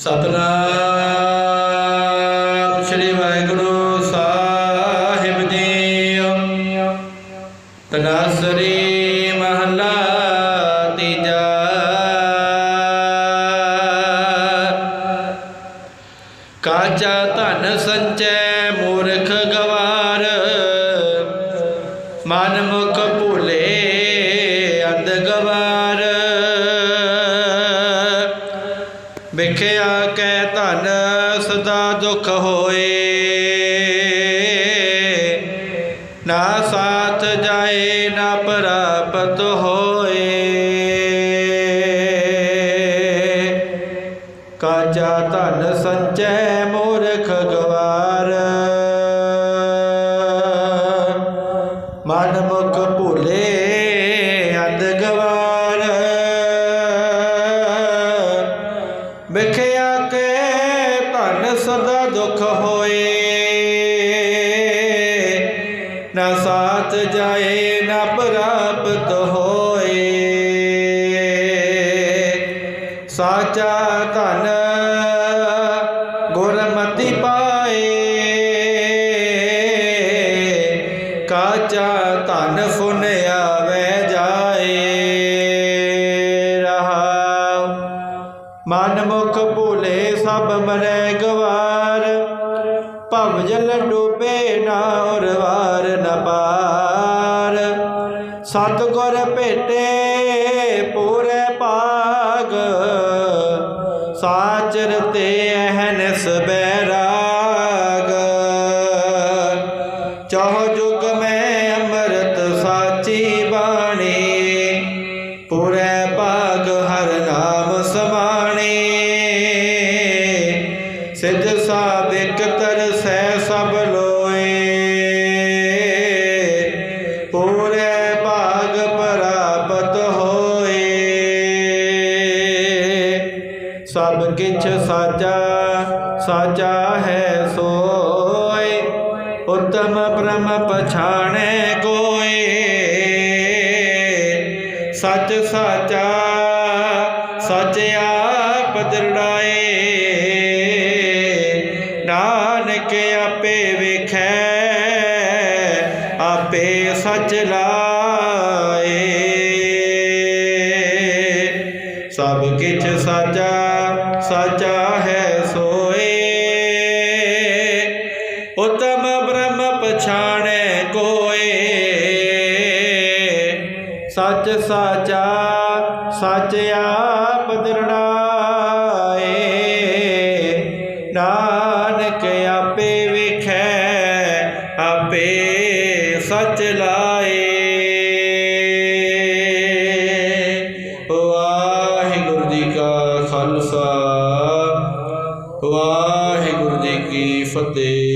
ਸਤਨਾਮ ਸ੍ਰੀ ਵਾਹਿਗੁਰੂ ਸਾਹਿਬ ਜੀ। ਤਨਾਸਰੀ ਮਹਲਾ ਤੀਜਾ। ਕਾਚਾ ਧਨ ਸੰਚੈ ਮੂਰਖ ਗਵਾਰ, ਮਨ ਮੁਖ ਭੁਲੇ ਅੰਧ ਗਵਾਰ। ਵਿਖਿਆ ਸਦਾ ਦੁਖ ਹੋਏ। ਨਾ ਸਾਥ ਜਾਏ, ਨਾ ਪ੍ਰਾਪਤ ਹੋਏ। ਕਾਚਾ ਧਨ ਸੰਚੈ ਮੂਰਖ ਗਵਾਰ। ਮਨ ਦੁਖ ਹੋਏ, ਨਾ ਸਾਥ ਜਾਏ, ਨਾ ਪ੍ਰਾਪਤ ਹੋਏ। ਸਾਚਾ ਧਨ ਗੁਰਮਤੀ ਪਾਏ, ਕਾਚਾ ਧਨ ਫੁਨ ਮਨ ਮੁਖ ਭੂਲੇ ਸਭ ਮਰੈ ਗਵਾਰ। ਭਵ ਜਲ ਡੂਬੇ ਨਾ ਔਰ ਵਾਰ ਨ ਪਾਰ। ਸਤ ਗੁਰ ਭੇਟੇ ਪੂਰੇ ਪਾਗ ਸਾਚਰ ਤੇ ਅਹਨਸ ਬੈਰਾਗ ਸਭ ਕਿਛ ਸਾਚਾ ਸਾਚਾ ਹੈ ਸੋਏ। ਉਤਮ ਬ੍ਰਹਮ ਪਛਾਣੈ ਕੋਏ। ਸੱਚ ਸਾਚਾ, ਸੱਚ ਆਪ ਦਰੜਾਏ। ਨਾਨਕ ਆਪੇ ਵੇਖੈ, ਆਪੇ ਸੱਚ ਲਾਏ। ਸਭ ਕਿਛ ਸਾਚਾ ਸਾਚਾ ਹੈ ਸੋਏ। ਉਤਮ ਬ੍ਰਹਮ ਪਛਾਣੈ ਕੋਏ। ਸੱਚ ਸਾਚਾ, ਸੱਚ ਆਪ ਦਰੜਾਏ। ਨਾਨਕ ਆਪੇ ਵਾਹਿਗੁਰੂ ਜੀ ਕੀ ਫਤਿਹ।